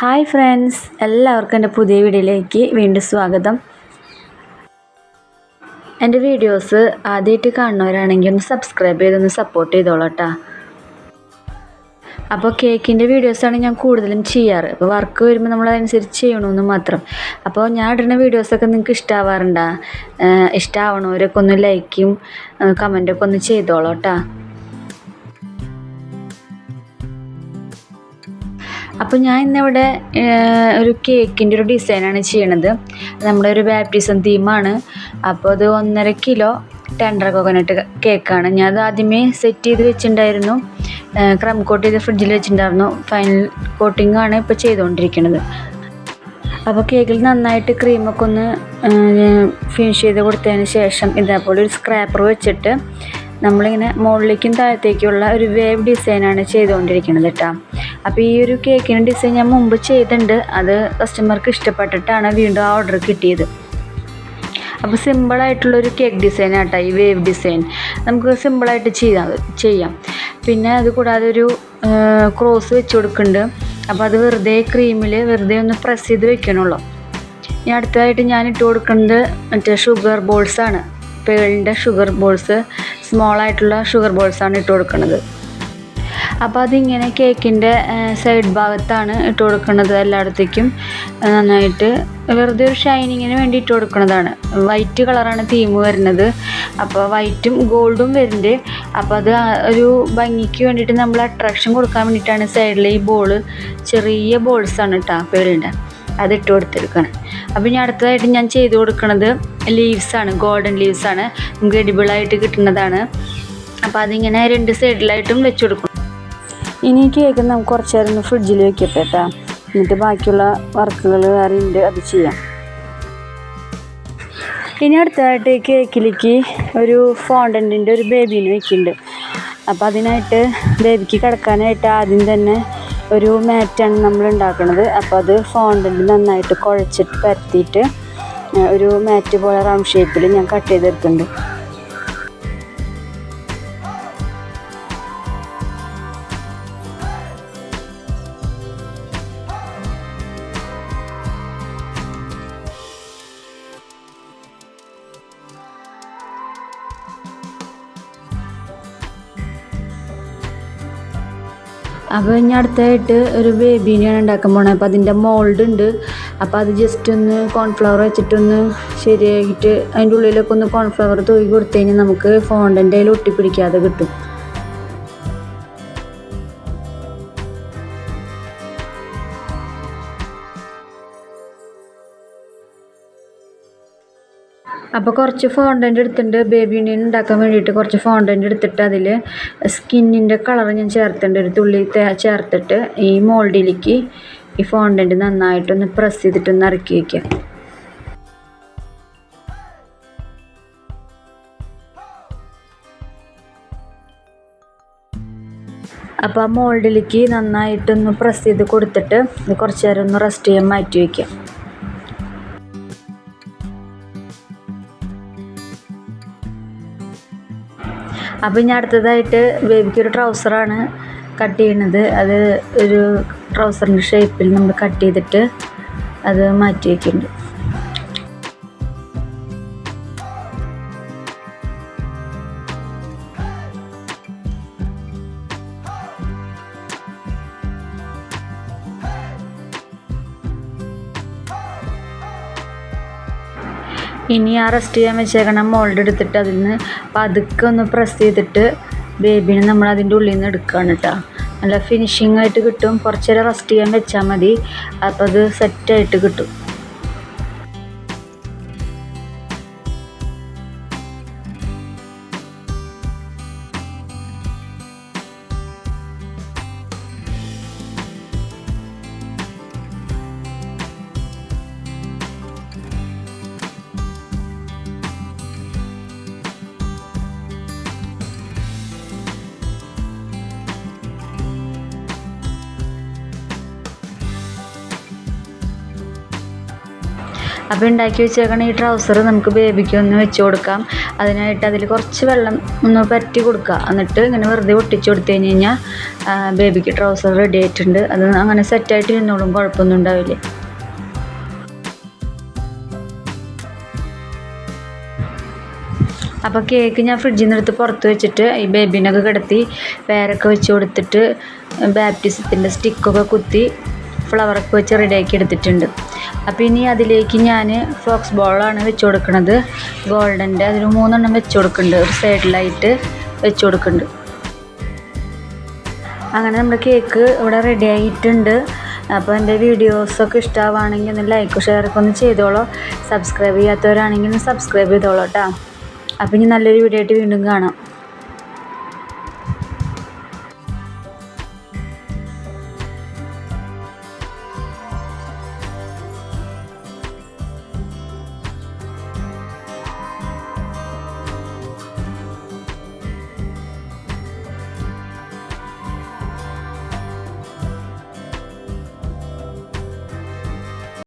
Hi friends എല്ലാവർക്കും എന്റെ പുതിയ വീഡിയോയിലേക്ക് വീണ്ടും സ്വാഗതം. എന്റെ വീഡിയോസ് ആദ്യമായിട്ട് കാണുന്നവരാണെങ്കിൽ ഒന്ന് സബ്സ്ക്രൈബ് ചെയ്തൊന്ന് സപ്പോർട്ട് ചെയ്തോളാം കേട്ടോ. അപ്പോൾ കേക്കിന്റെ വീഡിയോസാണ് ഞാൻ കൂടുതലും ചെയ്യാറ്. അപ്പോൾ വർക്ക് വരുമ്പോൾ നമ്മൾ അതനുസരിച്ച് ചെയ്യണമെന്ന് മാത്രം. അപ്പോൾ ഞാൻ ഇടുന്ന വീഡിയോസൊക്കെ നിങ്ങൾക്ക് ഇഷ്ടമാവാറുണ്ടോ ഇഷ്ടമാവണവരൊക്കെ ഒന്ന് ലൈക്കും കമന്റൊക്കെ ഒന്ന് ചെയ്തോളാം കേട്ടോ. അപ്പോൾ ഞാൻ ഇന്നിവിടെ ഒരു കേക്കിന്റെ ഒരു ഡിസൈനാണ് ചെയ്യണത്. നമ്മുടെ ഒരു ബാപ്റ്റിസം തീമാണ്. അപ്പോൾ അത് ഒന്നര കിലോ ടെൻഡർ കോക്കനട്ട് കേക്കാണ്. ഞാൻ അത് ആദ്യമേ സെറ്റ് ചെയ്ത് വെച്ചിട്ടുണ്ടായിരുന്നു. ക്രം കോട്ട് ചെയ്ത് ഫ്രിഡ്ജിൽ വെച്ചിട്ടുണ്ടായിരുന്നു. ഫൈനൽ കോട്ടിംഗ് ആണ് ഇപ്പോൾ ചെയ്തുകൊണ്ടിരിക്കുന്നത് അപ്പോൾ കേക്കിൽ നന്നായിട്ട് ക്രീമൊക്കെ ഒന്ന് ഫിനിഷ് ചെയ്ത് കൊടുത്തതിന് ശേഷം ഇതേപോലെ ഒരു സ്ക്രാപ്പർ വെച്ചിട്ട് നമ്മളിങ്ങനെ മുകളിലേക്കും താഴത്തേക്കുള്ള ഒരു വേവ് ഡിസൈനാണ് ചെയ്തുകൊണ്ടിരിക്കുന്നത് കേട്ടോ. അപ്പോൾ ഈ ഒരു കേക്കിന്റെ ഡിസൈൻ ഞാൻ മുമ്പ് ചെയ്തിട്ടുണ്ട്. അത് കസ്റ്റമർക്ക് ഇഷ്ടപ്പെട്ടിട്ടാണ് വീണ്ടും ആ ഓർഡർ കിട്ടിയത്. അപ്പോൾ സിമ്പിളായിട്ടുള്ളൊരു കേക്ക് ഡിസൈൻ ആട്ടോ ഈ വേവ് ഡിസൈൻ നമുക്ക് സിമ്പിളായിട്ട് ചെയ്യാം ചെയ്യാം. പിന്നെ അത് കൂടാതെ ഒരു ക്രോസ് വെച്ച് കൊടുക്കുന്നുണ്ട്. അപ്പോൾ അത് വെറുതെ ക്രീമിൽ വെറുതെ ഒന്ന് പ്രസ് ചെയ്ത് വെക്കണുള്ളൂ. ഇനി അടുത്തതായിട്ട് ഞാൻ ഇട്ട് കൊടുക്കുന്നത് മറ്റേ ഷുഗർ ബോൾസാണ് പേളിന്റെ ഷുഗർ ബോൾസ് സ്മോൾ ആയിട്ടുള്ള ഷുഗർ ബോൾസാണ് ഇട്ട് കൊടുക്കുന്നത് അപ്പോൾ അതിങ്ങനെ കേക്കിന്റെ സൈഡ് ഭാഗത്താണ് ഇട്ട് കൊടുക്കുന്നത് എല്ലായിടത്തേക്കും. നന്നായിട്ട് വെറുതെ ഒരു ഷൈനിങ്ങിന് വേണ്ടി ഇട്ട് കൊടുക്കുന്നതാണ് വൈറ്റ് കളറാണ് തീം വരുന്നത്. അപ്പോൾ വൈറ്റും ഗോൾഡും വരുന്നുണ്ട്. അപ്പോൾ അത് ഒരു ഭംഗിക്ക് വേണ്ടിയിട്ട് നമ്മൾ അട്രാക്ഷൻ കൊടുക്കാൻ വേണ്ടിയിട്ടാണ് സൈഡിൽ ഈ ബോൾ ചെറിയ ബോൾസാണ് കേട്ടോ പേളിന്റെ അത് ഇട്ട് കൊടുത്തെടുക്കണം അപ്പോൾ ഞാൻ അടുത്തതായിട്ട് ഞാൻ ചെയ്ത് കൊടുക്കുന്നത് ലീവ്സാണ് ഗോൾഡൻ ലീവ്സാണ് നമുക്ക് എഡിബിളായിട്ട് കിട്ടുന്നതാണ്. അപ്പോൾ അതിങ്ങനെ രണ്ട് സൈഡിലായിട്ടും വെച്ച് കൊടുക്കണം. ഇനി കേക്ക് നമുക്ക് കുറച്ച് നേരം ഒന്ന് ഫ്രിഡ്ജിൽ വെക്കട്ടെ കേട്ടോ എന്നിട്ട് ബാക്കിയുള്ള വർക്കുകൾ വേറെ അത് ചെയ്യാം. ഇനി അടുത്തതായിട്ട് കേക്കിലേക്ക് ഒരു ഫോണ്ടന്റിന്റെ ഒരു ബേബീനെ വെക്കുന്നുണ്ട്. അപ്പോൾ അതിനായിട്ട് ബേബിക്ക് കിടക്കാനായിട്ട് ആദ്യം തന്നെ ഒരു മാറ്റാണ് നമ്മൾ ഉണ്ടാക്കുന്നത് അപ്പോൾ അത് ഫോണ്ടിൽ നന്നായിട്ട് കുഴച്ചിട്ട് പരത്തിയിട്ട് ഒരു മാറ്റ് പോലെ റൗണ്ട് ഷേപ്പിൽ ഞാൻ കട്ട് ചെയ്തെടുക്കുന്നുണ്ട് അപ്പോൾ ഇനി അടുത്തായിട്ട് ഒരു ബേബീനെയാണ് ഉണ്ടാക്കാൻ പോണത് അപ്പോൾ അതിന്റെ മോൾഡ് ഉണ്ട്. അപ്പോൾ അത് ജസ്റ്റ് ഒന്ന് കോൺഫ്ലവർ വെച്ചിട്ടൊന്ന് ശരിയാക്കിയിട്ട് അതിന്റെ ഉള്ളിലൊക്കെ ഒന്ന് കോൺഫ്ലവർ തൂക്കി കൊടുത്തു കഴിഞ്ഞാൽ നമുക്ക് ഫോണ്ടന്റെ ഒട്ടിപ്പിടിക്കാതെ കിട്ടും. അപ്പോൾ കുറച്ച് ഫോണ്ടന്റ് എടുത്തിട്ടുണ്ട് ബേബി യൂണിയൻ ഉണ്ടാക്കാൻ വേണ്ടിയിട്ട് കുറച്ച് ഫോണ്ടന്റ് എടുത്തിട്ട് അതിൽ സ്കിന്നിന്റെ കളർ ഞാൻ ചേർത്തിട്ടുണ്ട്. ഒരു തുള്ളി ചേർത്തിട്ട് ഈ മോൾഡിലേക്ക് ഈ ഫോണ്ടന്റ് നന്നായിട്ടൊന്ന് പ്രസ് ചെയ്തിട്ടൊന്ന് ഇറക്കി വയ്ക്കുക അപ്പോൾ ആ മോൾഡിലേക്ക് നന്നായിട്ടൊന്ന് പ്രസ് ചെയ്ത് കൊടുത്തിട്ട് കുറച്ച് നേരം ഒന്ന് റെസ്റ്റ് ചെയ്യാൻ മാറ്റി വയ്ക്കാം അപ്പോൾ ഞാൻ അടുത്തതായിട്ട് ബേബിക്ക് ഒരു ട്രൗസറാണ് കട്ട് ചെയ്യണത്. അത് ഒരു ട്രൗസറിന്റെ ഷേപ്പിൽ നമ്മൾ കട്ട് ചെയ്തിട്ട് അത് മാറ്റി വയ്ക്കുന്നുണ്ട് ഇനി ആ റെസ്റ്റ് ചെയ്യാൻ വെച്ചേക്കണം. മോൾഡ് എടുത്തിട്ട് അതിൽ നിന്ന് പതുക്കെ ഒന്ന് പ്രസ് ചെയ്തിട്ട് ബേബിനെ നമ്മൾ അതിന്റെ ഉള്ളിൽ നിന്ന് എടുക്കുകയാണ് കേട്ടോ നല്ല ഫിനിഷിംഗ് ആയിട്ട് കിട്ടും. കുറച്ച് നേരം റെസ്റ്റ് ചെയ്യാൻ വെച്ചാൽ മതി. അപ്പോൾ അത് സെറ്റായിട്ട് കിട്ടും. അപ്പോൾ ഉണ്ടാക്കി വെച്ചേക്കണ ഈ ട്രൗസർ നമുക്ക് ബേബിക്ക് ഒന്ന് വെച്ച് കൊടുക്കാം. അതിനായിട്ട് അതിൽ കുറച്ച് വെള്ളം ഒന്ന് പറ്റി കൊടുക്കുക. എന്നിട്ട് ഇങ്ങനെ വെറുതെ ഒട്ടിച്ച് കൊടുത്തു കഴിഞ്ഞ് കഴിഞ്ഞാൽ ബേബിക്ക് ട്രൗസർ റെഡി ആയിട്ടുണ്ട്. അത് അങ്ങനെ സെറ്റായിട്ട് ഇരുന്നോളും കുഴപ്പമൊന്നും ഉണ്ടാവില്ല. അപ്പോൾ കേക്ക് ഞാൻ ഫ്രിഡ്ജിൽ നിന്ന് എടുത്ത് പുറത്ത് വെച്ചിട്ട് ഈ ബേബിനൊക്കെ കിടത്തി പേരൊക്കെ വെച്ച് കൊടുത്തിട്ട് ബാപ്റ്റിസത്തിന്റെ സ്റ്റിക്കൊക്കെ കുത്തി ഫ്ലവറൊക്കെ വെച്ച് റെഡിയാക്കി എടുത്തിട്ടുണ്ട്. അപ്പോൾ ഇനി അതിലേക്ക് ഞാൻ ഫോക്സ് ബോളാണ് വെച്ച് കൊടുക്കുന്നത് ഗോൾഡന്റെ അതിന് മൂന്നെണ്ണം വെച്ച് കൊടുക്കുന്നുണ്ട് ഒരു സൈഡിലായിട്ട് വെച്ച് കൊടുക്കുന്നുണ്ട് അങ്ങനെ നമ്മുടെ കേക്ക് ഇവിടെ റെഡി ആയിട്ടുണ്ട്. അപ്പോൾ എന്റെ വീഡിയോസൊക്കെ ഇഷ്ടമാവുകയാണെങ്കിൽ ഒന്ന് ലൈക്ക് ഷെയറൊക്കെ ഒന്ന് ചെയ്തോളൂ. സബ്സ്ക്രൈബ് ചെയ്യാത്തവരാണെങ്കിൽ ഒന്ന് സബ്സ്ക്രൈബ് ചെയ്തോളൂ കേട്ടോ. അപ്പോൾ ഇനി നല്ലൊരു വീഡിയോ ആയിട്ട് വീണ്ടും കാണാം.